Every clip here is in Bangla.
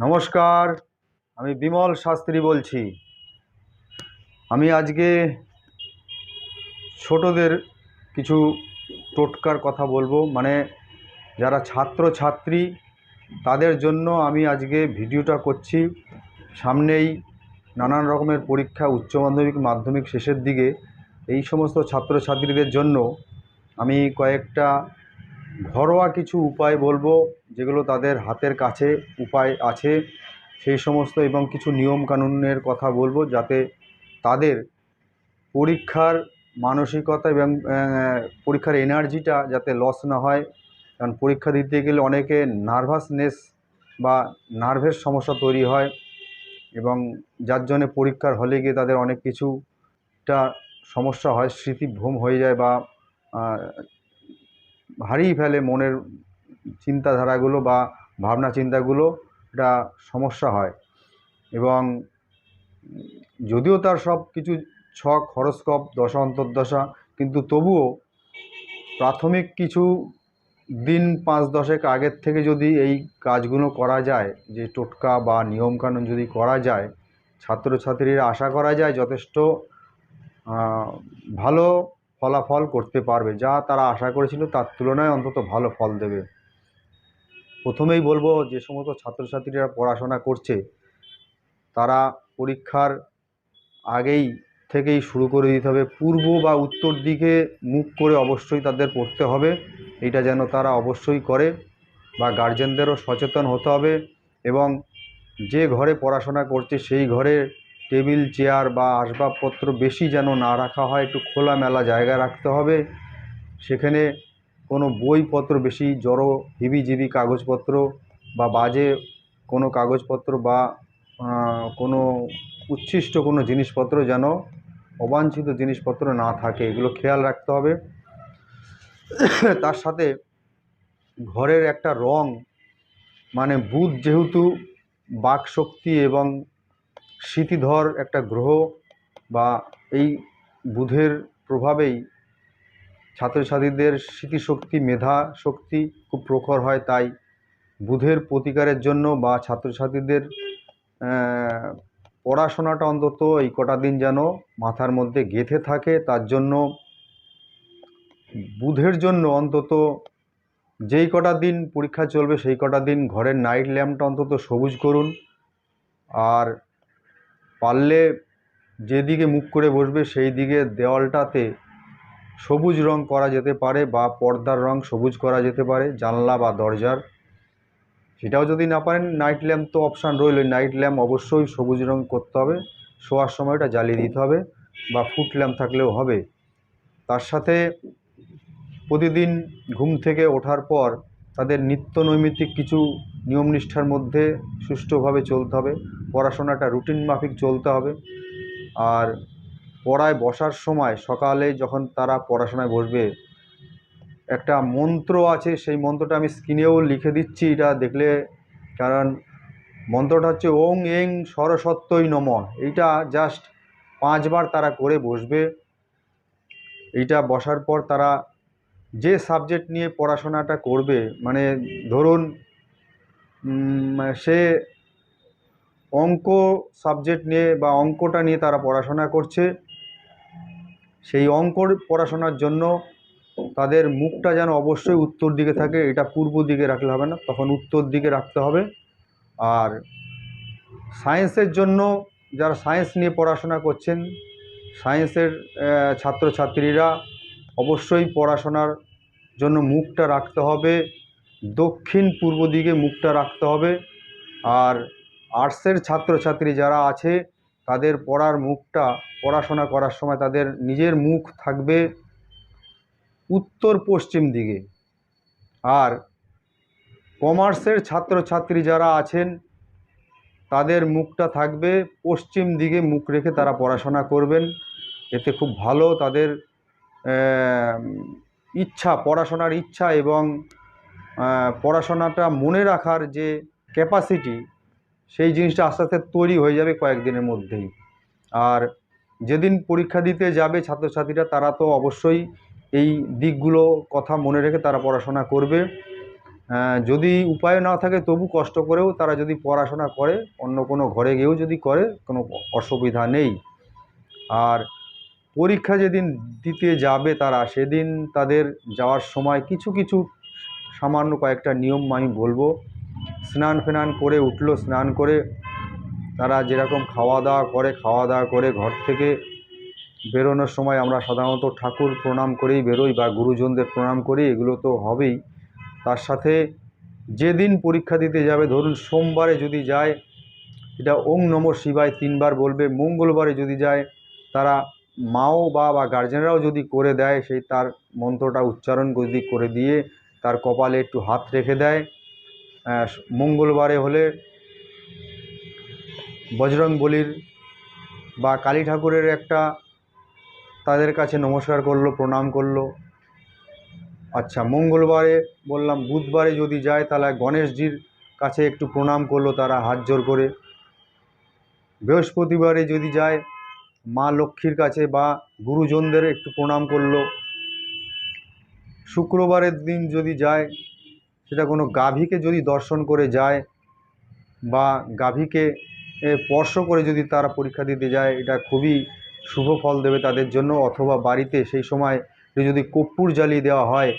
নমস্কার, আমি বিমল শাস্ত্রী বলছি। আমি আজকে ছোটদের কিছু টোটকার কথা বলব। মানে যারা ছাত্র ছাত্রী তাদের জন্য আমি আজকে ভিডিওটা করছি। সামনেই নানান রকমের পরীক্ষা, উচ্চ মাধ্যমিক মাধ্যমিক শেষের দিকে। এই সমস্ত ছাত্রছাত্রীদের জন্য আমি কয়েকটা ঘরোয়া কিছু উপায় বলব, যেগুলো তাদের হাতের কাছে উপায় আছে। সেই সমস্ত এবং কিছু নিয়ম কানুনের কথা বলব, যাতে তাদের পরীক্ষার মানসিকতা এবং পরীক্ষার এনার্জিটা যাতে লস না হয়। কারণ পরীক্ষা দিতে গেলে অনেকে নার্ভাসনেস বা নার্ভের সমস্যা তৈরি হয় এবং যার জন্যে পরীক্ষার হলে গিয়ে তাদের অনেক কিছুটা সমস্যা হয়, স্মৃতিভ্রম হয়ে যায় বা হারিয়ে ফেলে মনের চিন্তাধারাগুলো বা ভাবনা চিন্তাগুলো এটা সমস্যা হয়। এবং যদিও তার সব কিছু ছক, হরস্কোপ, দশা, অন্তর্দশা, কিন্তু তবুও প্রাথমিক কিছু দিন পাঁচ দশেক আগের থেকে যদি এই কাজগুলো করা যায়, যে টোটকা বা নিয়মকানুন যদি করা যায়, ছাত্রছাত্রীরা আশা করা যায় যথেষ্ট ভালো ফলাফল করতে পারবে। যা তারা আশা করেছিল, তার তুলনায় অন্তত ভালো ফল দেবে। প্রথমেই বলব, যে সমস্ত ছাত্রছাত্রীরা পড়াশোনা করছে, তারা পরীক্ষার আগেই থেকেই শুরু করে দিতে হবে। পূর্ব বা উত্তর দিকে মুখ করে অবশ্যই তাদের পড়তে হবে। এটা যেন তারা অবশ্যই করে বা গার্জেনদেরও সচেতন হতে হবে এবং যে ঘরে পড়াশোনা করছে, সেই ঘরে টেবিল, চেয়ার বা আসবাবপত্র বেশি যেন না রাখা হয়, একটু খোলামেলা জায়গা রাখতে হবে। সেখানে কোনো বইপত্র বেশি, জড়ো, হিবিজিবি কাগজপত্র বা বাজে কোনো কাগজপত্র বা কোনো উচ্ছিষ্ট কোনো জিনিসপত্র যেন অবাঞ্ছিত জিনিসপত্র না থাকে, এগুলো খেয়াল রাখতে হবে। তার সাথে ঘরের একটা রং মানে বুধ যেহেতু বাকশক্তি এবং স্মৃতিধর একটা গ্রহ বা এই বুধের প্রভাবেই ছাত্রছাত্রীদের স্মৃতিশক্তি মেধা শক্তি খুব প্রখর হয়। তাই বুধের প্রতিকারের জন্য বা ছাত্রছাত্রীদের পড়াশোনাটা অন্তত এই কটা দিন যেন মাথার মধ্যে গেঁথে থাকে, তার জন্য বুধের জন্য অন্তত যেই কটা দিন পরীক্ষা চলবে, সেই কটা দিন ঘরের নাইট ল্যাম্পটা অন্তত সবুজ করুন। আর পারলে যেদিকে মুখ করে বসবে সেই দিকে দেওয়ালটাতে সবুজ রং করা যেতে পারে বা পর্দার রং সবুজ করা যেতে পারে, জানলা বা দরজার। সেটাও যদি না পারেন নাইট ল্যাম্প তো অপশান রইল নাইট ল্যাম্প অবশ্যই সবুজ রং করতে হবে, শোয়ার সময়টা জ্বালিয়ে দিতে হবে বা ফুট ল্যাম্প থাকলেও হবে। তার সাথে প্রতিদিন ঘুম থেকে ওঠার পর তাদের নিত্য নৈমিত্তিক কিছু নিয়ম নিষ্ঠার মধ্যে সুষ্ঠুভাবে চলতে হবে। পড়াশোনাটা রুটিন মাফিক চলতে হবে। আর পড়ায় বসার সময় সকালে যখন তারা পড়াশোনায় বসবে, একটা মন্ত্র আছে, সেই মন্ত্রটা আমি স্ক্রিনেও লিখে দিচ্ছি, এটা দেখলে কারণ মন্ত্রটা হচ্ছে ওং এং সরস্বত্যই নম। এইটা জাস্ট পাঁচবার তারা করে বসবে। এইটা বসার পর তারা যে সাবজেক্ট নিয়ে পড়াশোনাটা করবে মানে ধরুন সে অঙ্ক সাবজেক্ট নিয়ে বা অঙ্কটা নিয়ে তারা পড়াশোনা করছে। সেই অঙ্কর পড়াশোনার জন্য তাদের মুখটা যেন অবশ্যই উত্তর দিকে থাকে, এটা পূর্ব দিকে রাখলে হবে না, তখন উত্তর দিকে রাখতে হবে। আর সায়েন্সের জন্য যারা সায়েন্স নিয়ে পড়াশোনা করছেন সায়েন্সের ছাত্রছাত্রীরা অবশ্যই পড়াশোনার জন্য মুখটা রাখতে হবে। দক্ষিণ পূর্ব দিকে মুখটা রাখতে হবে। আর আর্টসের ছাত্রছাত্রী যারা আছে, তাদের পড়ার মুখটা, পড়াশোনা করার সময় তাদের নিজের মুখ থাকবে উত্তর পশ্চিম দিকে। আর কমার্সের ছাত্রছাত্রী যারা আছেন, তাদের মুখটা থাকবে পশ্চিম দিকে মুখ রেখে তারা পড়াশোনা করবেন। এতে খুব ভালো তাদের ইচ্ছা, পড়াশোনার ইচ্ছা এবং পড়াশোনাটা মনে রাখার যে ক্যাপাসিটি সেই জিনিসটা আস্তে আস্তে তৈরি হয়ে যাবে কয়েকদিনের মধ্যেই। আর যেদিন পরীক্ষা দিতে যাবে ছাত্রছাত্রীরা, তারা তো অবশ্যই এই দিকগুলো কথা মনে রেখে তারা পড়াশোনা করবে। যদি উপায় না থাকে, তবু কষ্ট করেও তারা যদি পড়াশোনা করে, অন্য কোনো ঘরে গিয়েও যদি করে, কোনো অসুবিধা নেই। আর পরীক্ষা যেদিন দিতে যাবে তারা, সেদিন তাদের যাওয়ার সময় কিছু কিছু সামান্য কয়েকটা নিয়ম আমি বলব। স্নান ফেনান করে উঠল, স্নান করে তারা যেরকম খাওয়া দাওয়া করে খাওয়া দাওয়া করে ঘর থেকে বেরোনোর সময় আমরা সাধারণত ঠাকুর প্রণাম করেই বেরোই বা গুরুজনদের প্রণাম করি এগুলো তো হবেই। তার সাথে যেদিন পরীক্ষা দিতে যাবে, ধরুন সোমবারে যদি যায়, এটা ওং নম শিবায় তিনবার বলবে, মঙ্গলবারে যদি যায়, তারা মাও বা বা গার্জেনরাও যদি করে দেয়, সেই তার মন্ত্রটা উচ্চারণ যদি করে দিয়ে তার কপালে একটু হাত রেখে দেয়। মঙ্গলবারে হলে বজরং বলির বা কালী ঠাকুরের একটা তাদের কাছে নমস্কার করল, প্রণাম করল। আচ্ছা মঙ্গলবারে বললাম, বুধবারে যদি যায় তাহলে গণেশজির কাছে একটু প্রণাম করল তারা হাত জোর করে। বৃহস্পতিবারে যদি যায়, মা লক্ষ্মীর কাছে বা গুরুজনদের একটু প্রণাম করল। শুক্রবারের দিন যদি যায়, সেটা কোনো গাভীকে যদি দর্শন করে যায় বা গাভীকে স্পর্শ করে যদি তারা পরীক্ষা দিতে যায়, এটা খুবই শুভ ফল দেবে তাদের জন্য। অথবা বাড়িতে সেই সময় যদি কর্পূর জ্বালিয়ে দেওয়া হয়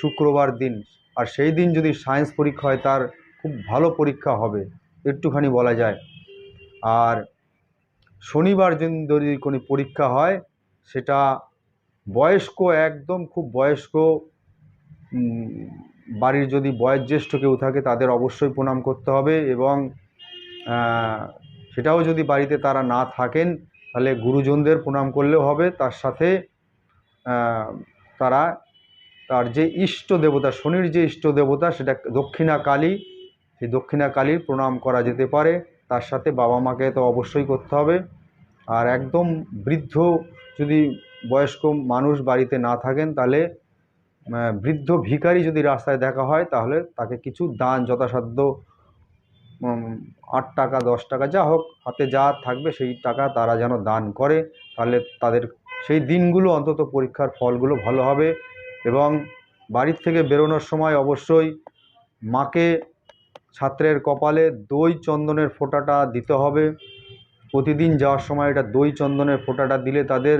শুক্রবার দিন, আর সেই দিন যদি সায়েন্স পরীক্ষা হয়, তার খুব ভালো পরীক্ষা হবে, একটুখানি বলা যায়। আর শনিবার যদি কোনো পরীক্ষা হয়, সেটা বয়স্ক, একদম খুব বয়স্ক বাড়ির যদি বয়োজ্যেষ্ঠ কেউ থাকে তাদের অবশ্যই প্রণাম করতে হবে এবং সেটাও যদি বাড়িতে তারা না থাকেন তাহলে গুরুজনদের প্রণাম করলেও হবে। তার সাথে তারা তার যে ইষ্ট দেবতা, শনির যে ইষ্ট দেবতা সেটা দক্ষিণা কালী, সেই দক্ষিণা কালীর প্রণাম করা যেতে পারে। তার সাথে বাবা মাকে তো অবশ্যই করতে হবে। আর একদম বৃদ্ধ যদি বয়স্ক মানুষ বাড়িতে না থাকেন, তাহলে বৃদ্ধ ভিখারি যদি রাস্তায় দেখা হয়, তাহলে তাকে কিছু দান, যথাসাধ্য আট টাকা, দশ টাকা, যা হোক, হাতে যা থাকবে, সেই টাকা তারা যেন দান করে, তাহলে তাদের সেই দিনগুলো অন্তত পরীক্ষার ফলগুলো ভালো হবে এবং বাড়ির থেকে বেরোনোর সময় অবশ্যই মাকে ছাত্রের কপালে দই চন্দনের ফোঁটাটা দিতে হবে। প্রতিদিন যাওয়ার সময় এটা দই চন্দনের ফোঁটাটা দিলে তাদের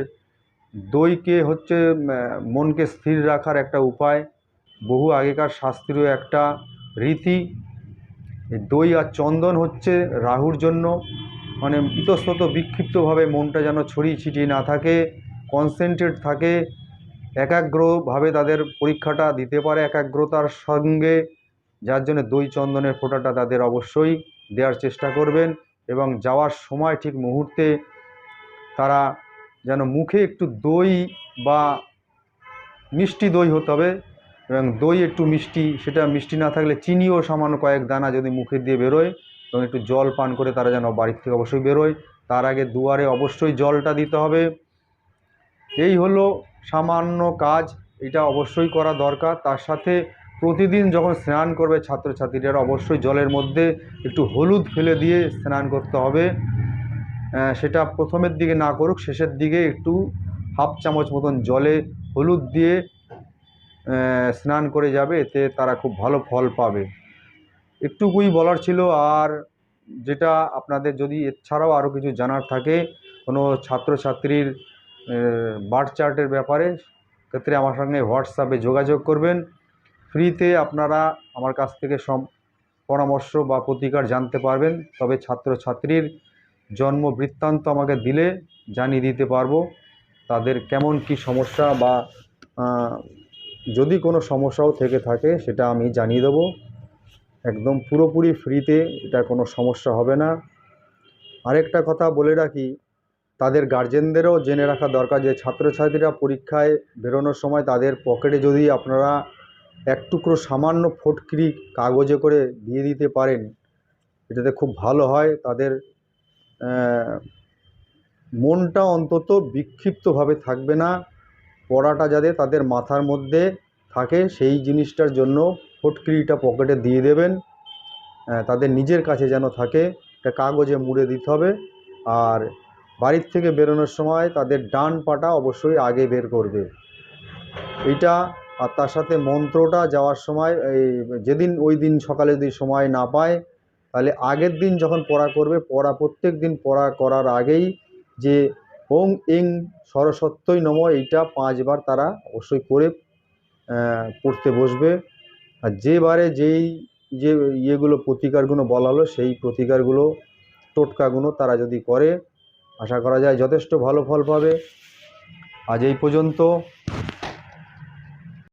দইকে হচ্ছে মনকে স্থির রাখার একটা উপায়, বহু আগেকার শাস্ত্রীয় একটা রীতি। দই আর চন্দন হচ্ছে রাহুর জন্য মানে ইতস্তত বিক্ষিপ্তভাবে মনটা যেন ছড়িয়ে ছিটিয়ে না থাকে কনসেন্ট্রেট থাকে, একাগ্রভাবে তাদের পরীক্ষাটা দিতে পারে একাগ্রতার সঙ্গে, যার জন্য দই চন্দনের ফোঁটাটা তাদের অবশ্যই দেওয়ার চেষ্টা করবেন এবং যাওয়ার সময় ঠিক মুহূর্তে তারা যেন মুখে একটু দই বা মিষ্টি দই হতে হবে এবং দই একটু মিষ্টি, সেটা মিষ্টি না থাকলে চিনিও সামান্য কয়েক দানা যদি মুখে দিয়ে বেরোয়, এবং একটু জল পান করে তারা যেন বাড়ির থেকে অবশ্যই বেরোয়। তার আগে দুয়ারে অবশ্যই জলটা দিতে হবে। এই হলো সামান্য কাজ, এটা অবশ্যই করা দরকার। তার সাথে প্রতিদিন যখন স্নান করবে ছাত্রছাত্রীরা, অবশ্যই জলের মধ্যে একটু হলুদ ফেলে দিয়ে স্নান করতে হবে। সেটা প্রথমের দিকে না করুক, শেষের দিকে একটু হাফ চামচ মতন জলে হলুদ দিয়ে স্নান করে যাবে, এতে তারা খুব ভালো ফল পাবে। একটুকুই বলার ছিল, আর যেটা আপনাদের যদি এছাড়াও আরও কিছু জানার থাকে, কোনো ছাত্রছাত্রীর বার্থ চার্টের ব্যাপারে ক্ষেত্রে আমার সঙ্গে হোয়াটসঅ্যাপে যোগাযোগ করবেন। ফ্রিতে আপনারা আমার কাছ থেকে সব পরামর্শ বা প্রতিকার জানতে পারবেন। তবে ছাত্রছাত্রীর জন্ম বৃত্তান্ত আমাকে দিলে, জানিয়ে দিতে পারব। তাদের কেমন কি সমস্যা বা যদি কোনো সমস্যাও থেকে থাকে, সেটা আমি জানিয়ে দেবো। একদম পুরোপুরি ফ্রিতে এটা কোনো সমস্যা হবে না। আরেকটা কথা বলে রাখি, তাদের গার্জেনদেরও জেনে রাখা দরকার যে, ছাত্রছাত্রীরা পরীক্ষায় বেরোনোর সময় তাদের পকেটে যদি আপনারা এক টুকরো সামান্য ফটকিরি কাগজে করে দিয়ে দিতে পারেন, এটাতে খুব ভালো হয়। তাদের মনটা অন্তত বিক্ষিপ্তভাবে থাকবে না। পড়াটা যাতে তাদের মাথার মধ্যে থাকে, সেই জিনিসটার জন্য ফটকিরিটা পকেটে দিয়ে দেবেন। তাদের নিজের কাছে যেন থাকে, একটা কাগজে মুড়ে দিতে হবে। আর বাড়ির থেকে বেরোনোর সময় তাদের ডান পাটা অবশ্যই আগে বের করবে। এটা আর তার সাথে মন্ত্রটা যাওয়ার সময়, এই যেদিন, ওই দিন সকালে যদি সময় না পায় তাহলে আগের দিন যখন পড়া করবে, পড়া প্রত্যেক দিন পড়া করার আগেই যে ওং ইং সরস্বত্যই নম এইটা পাঁচবার তারা অবশ্যই করে পড়তে বসবে। আর যেবারে যেই যে ইয়েগুলো প্রতিকারগুলো বলা হলো, সেই প্রতিকারগুলো, টোটকাগুলো তারা যদি করে, আশা করা যায় যথেষ্ট ভালো ফল পাবে। আজ এই পর্যন্ত।